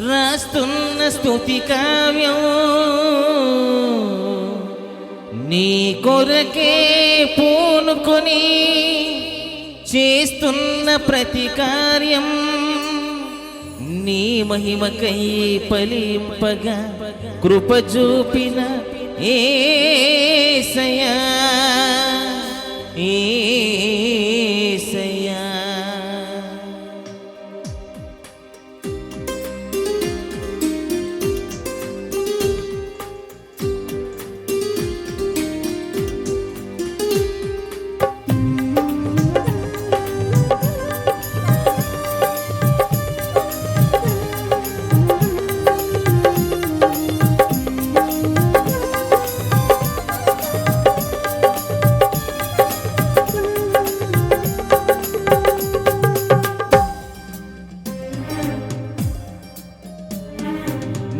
రాస్తున్న స్తుతి కావ్యం. నీ కొరకే పూనుకొని చేస్తున్న ప్రతి కార్యం నీ మహిమకై పలింపగా కృప చూపిన ఏసయా ఏ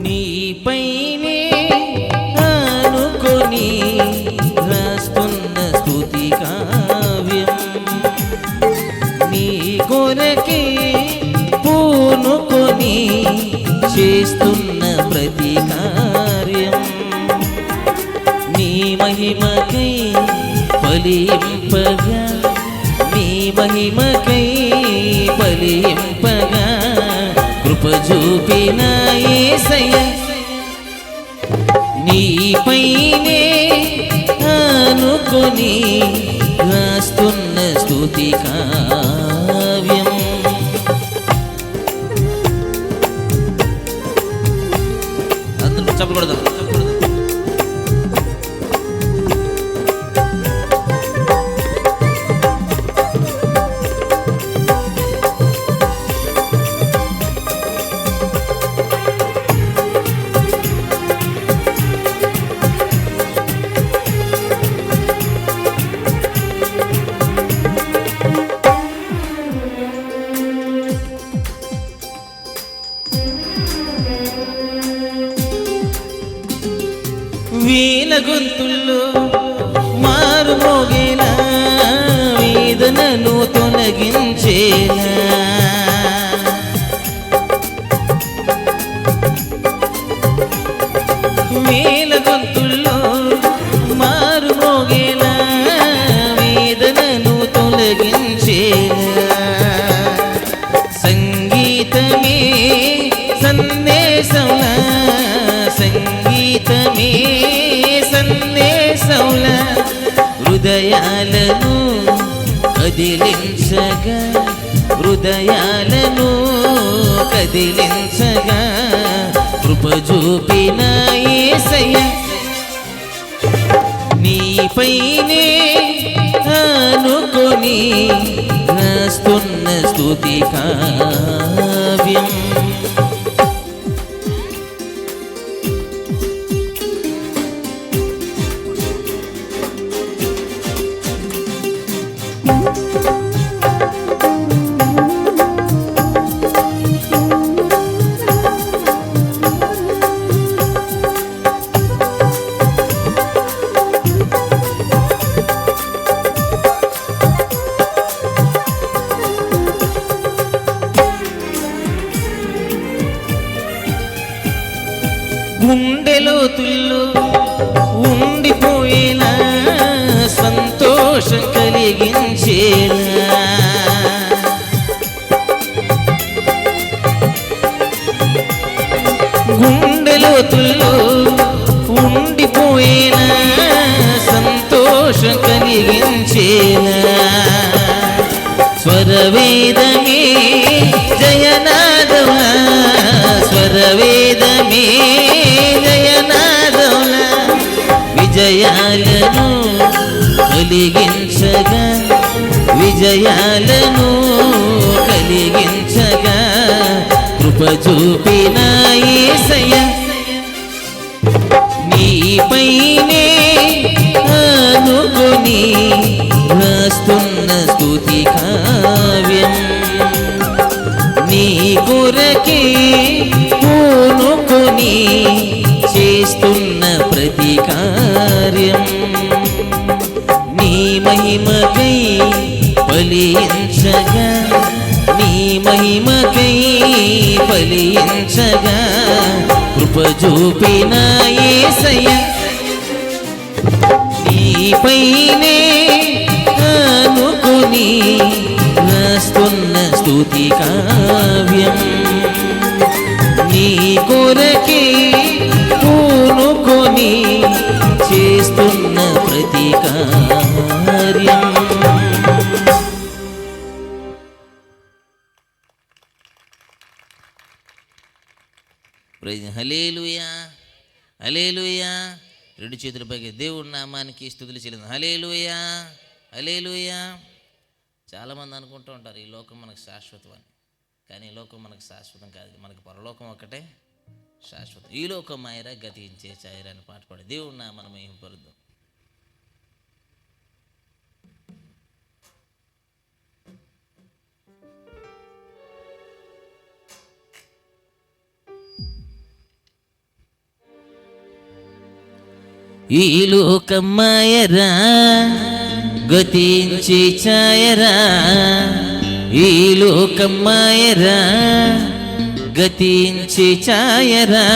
నీపైనే ఆనుకొని రాస్తున్న స్తుతి కావ్యం. నీ కొరకే పూనుకొని చేస్తున్న ప్రతి కార్యం. నీ మహిమకై ఫలింపగా నీ మహిమకై కృప చూపిన యేసయ్య నీపైనే అనుకొని రాస్తున్న స్థుతికా కదిలించగా హృదయాలను కదిలించగా కృప చూపిన నీపైనే అనుకొని రాస్తున్న స్తుతి కావ్యం. తుల్లు ఉండిపోయిన సంతోషం కలిగించేలా స్వరవేదమే జయనాదముల స్వరవేదమే జయనాదముల విజయాలను కలిగించగా విజయాలను కలిగించగా కృప చూపినాయి సయ నీపైనే అనుకుని రాస్తున్న స్థుతి కావ్యం. నీ కొరకే పూనుకొని చేస్తున్న ప్రతి కార్యం. నీ మహిమకై ఫలించగా నీ మహిమకై ఫలించగా కృప చూపిన ఏసయ్య స్తుతి కావ్యం. నీ కొరకే పూనుకొని చేస్తున్న ప్రతి కార్యం. హలేలుయా హలేలుయా రెండు చేతుల పైకి దేవుడి నామానికి స్థుతులు చెల్లింది హలేలుయా హలేలుయా చాలామంది అనుకుంటూ ఉంటారు ఈ లోకం మనకు శాశ్వతం అని. కానీ ఈ లోకం మనకు శాశ్వతం కాదు. మనకి పరలోకం ఒక్కటే శాశ్వతం. ఈ లోకం మాయర గతించే చాయర అని పాట పాడి దేవుడి నామను మేము పరుద్దాం ఈ లోకమాయరా గతించి ఛాయరా ఈ లోకం మాయరా గతించి ఛాయరా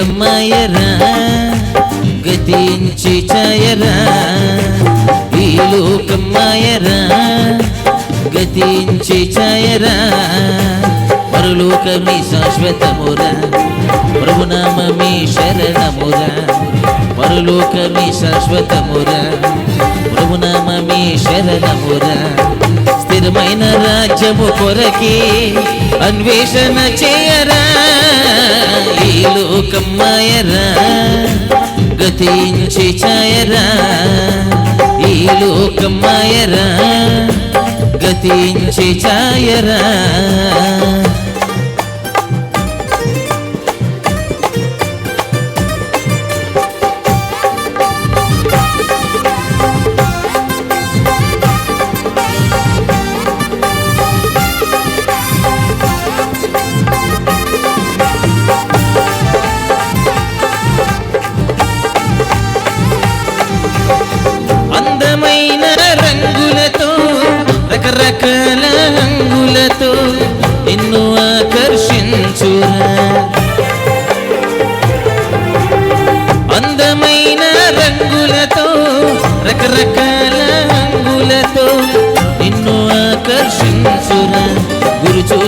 లోకమాయరా గతించి ఛాయరా ఈ లోకమాయరా గతించి ఛాయరా పరలోకమి శాశ్వతమురా ప్రభునామమి శరణమురా పరలోకమి శాశ్వతమురా ప్రభునామమి శరణమురా. స్థిరమైన రాజ్యము కొరకే అన్వేషణ చేయరా. ఈ లోకం మాయరా గతించి చాయరా. ఈ లోకం మాయరా గతించి చాయరా.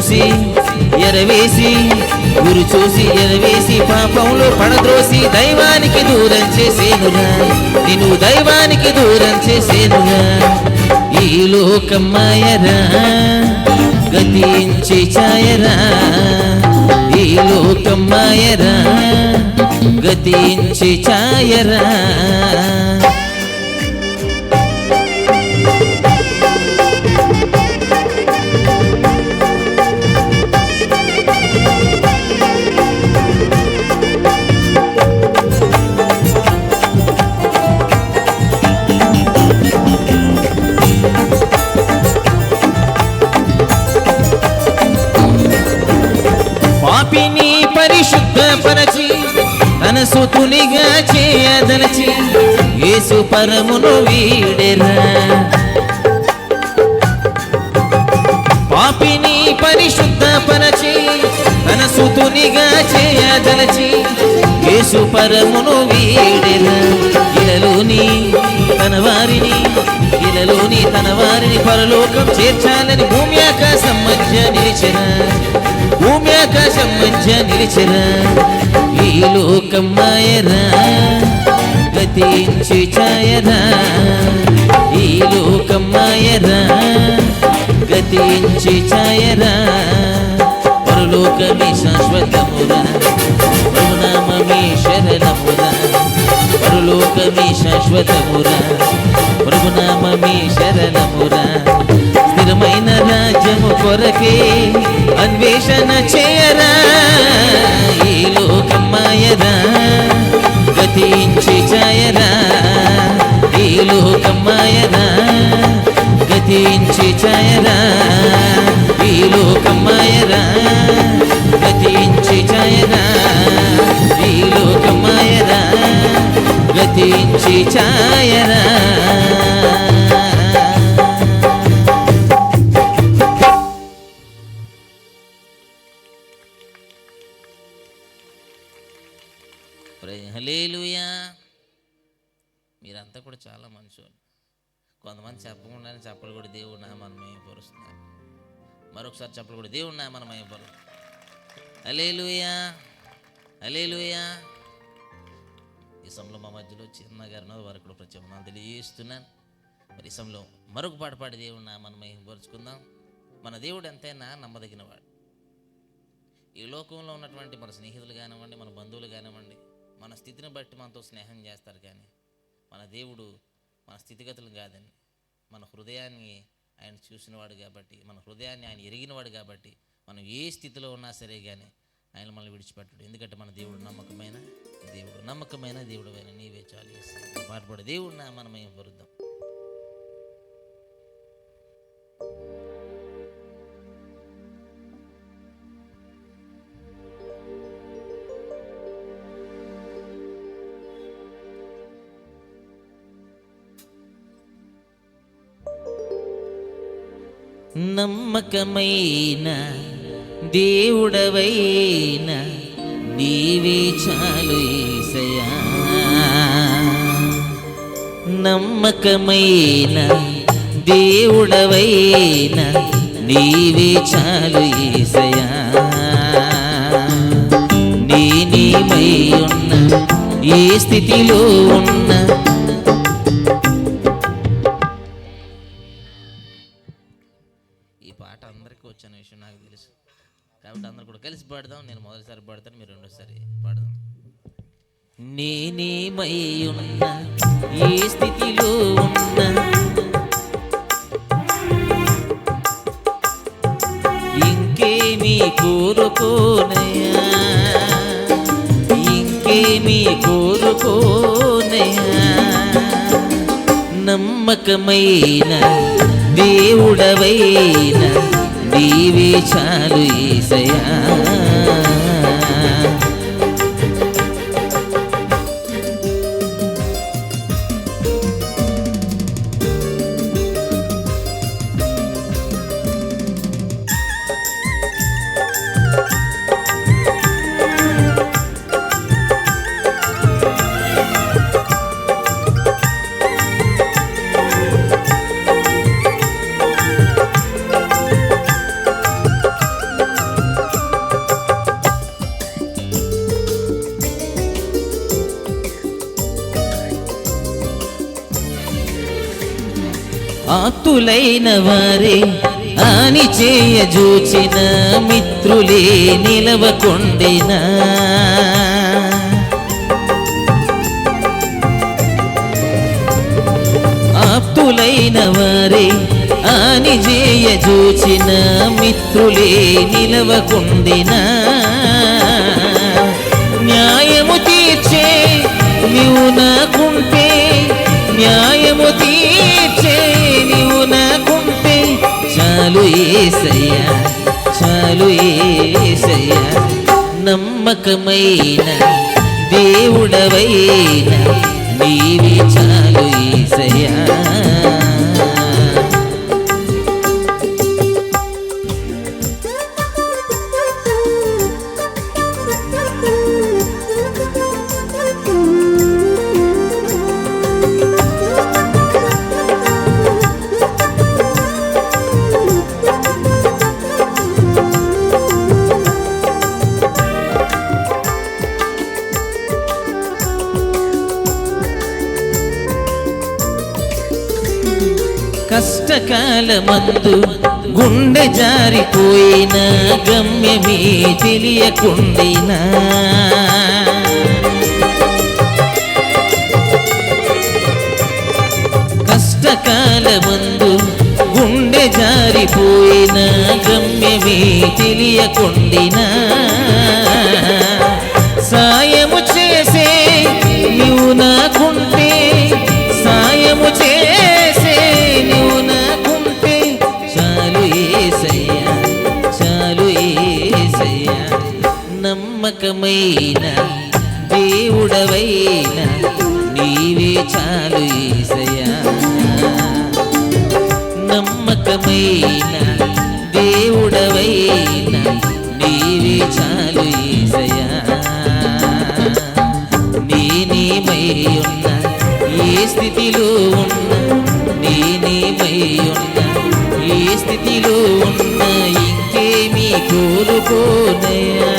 చూసి ఎరవేసి గురు చూసి ఎరవేసి పాపంలో పడద్రోసి దైవానికి దూరం చేసేనుగా నిన్ను దైవానికి దూరం చేసేనుగా ఈ లోకం మాయరా గతించి ఛాయరా ఈ లోకం మాయరా గతించి ఛాయరా తన సుతునిగా చేయదలచి యేసు పరమును వీడెరా. పాపిని పరిశుద్ధపరచి తన మనసుతునిగా చేయదలచి యేసు పరమును వీడెరా ఇలలోని తన వారిని ఇలలోని తన వారిని పరలోకం చేర్చాలని భూమి ఆకాశం మధ్య నిలిచిన. భూమి ఆకాశం మధ్య నిలిచిన. ఈ లోకం మాయరా గతించి చాయరా నామమే శాశ్వతమురా ప్రభునామమే శరణమురా పరలోకమే శాశ్వతమురా ప్రభునామమే శరణమురా స్థిరమైన రాజ్యము కొరకే అన్వేషణ చేయరా. ఈ లోకం మాయరా. గతించి చేయరా ఈ లోకం మాయరా. గతించి చేయరా ఈ లోకం మాయరా. గతించి ఛాయరా హలేలుయా మీరంతా కూడా చాలా మంచోళ్ళు. కొంతమంది చెప్పకుండా చెప్పలు కూడా దేవుడు నామాన్ని మయపరుస్తున్నారు మరొకసారి చెప్పలు కూడా దేవుడు నామాన్ని మయపరు అలేలుయా అలేలుయా ఈ సమయంలో మా మధ్యలో చిన్న వరకు వారికి కూడా తెలియజేస్తున్నాను. మరి ఈ సమయంలో మరొక పాట పాడి దేవుడు మనం మయపరుచుకుందాం మన దేవుడు ఎంతైనా నమ్మదగినవాడు. ఈ లోకంలో ఉన్నటువంటి మన స్నేహితులు కానివ్వండి మన బంధువులు కానివ్వండి మన స్థితిని బట్టి మనతో స్నేహం చేస్తారు కానీ మన దేవుడు మన స్థితిగతులు కాదండి. మన హృదయాన్ని ఆయన చూసినవాడు కాబట్టి మన హృదయాన్ని ఆయన ఎరిగినవాడు కాబట్టి మనం ఏ స్థితిలో ఉన్నా సరే కానీ ఆయన మనల్ని విడిచిపెట్టడు. ఎందుకంటే మన దేవుడు నమ్మకమైన దేవుడు నమ్మకమైన దేవుడు అయిన నీవే చాలు యేసయ్య. పాటుపడే దేవుడు నా మనమే వరుద్దాం. నమ్మకమైన దేవుడవైన నీవే చాలు ఏసయా నమ్మకమైన దేవుడవైన నీవే చాలు ఏసయా నేనేమై ఉన్న ఏ స్థితిలో ఉన్న ఈ పాట అందరికీ వచ్చిన విషయం నాకు తెలుసు. కాబట్టి అందరు కూడా కలిసి పాడదాం. నేను మొదటిసారి పాడతాను మీరు రెండోసారి పాడదాం. నేనేమై ఉన్నా ఏ స్థితిలో ఉన్నా ఇంకేమీ కోరుకోనయా ఇంకేమీ కోరుకోనయా నమ్మకమైన దేవుడవై నీవే చాలు ఏసయా మిత్రులైన వారే ఆని చేయ జూచిన మిత్రులే నిలవకొండినా. ఆప్తులైన వారే ఆని చేయ జూచిన మిత్రులే నిలవకుండినా. న్యాయము తీర్చే నీవు చాలు ఏసయ్యా చాలు ఏసయ్యా. నమ్మకమైన దేవుడవైన నీవి చాలు కష్టకాలమందు గుండె జారిపోయిన గమ్యమే తెలియకుండినా. కష్టకాలమందు గుండె జారిపోయిన గమ్యమే తెలియకుండినా. నమ్మకమైన దేవుడవైన నీవే చాలు ఈసయా నమ్మకమైన దేవుడవైన నీవే చాలు ఈసయా నేనేమై ఉన్న ఏ స్థితిలో ఉన్న నేనేమై ఉన్న ఏ స్థితిలో ఉన్న కోరుకోనయా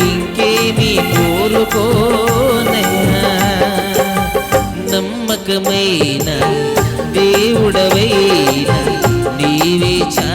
ఇంకేమీ కోరుకోనయా నమ్మకమైన దేవుడవైన నీవే చా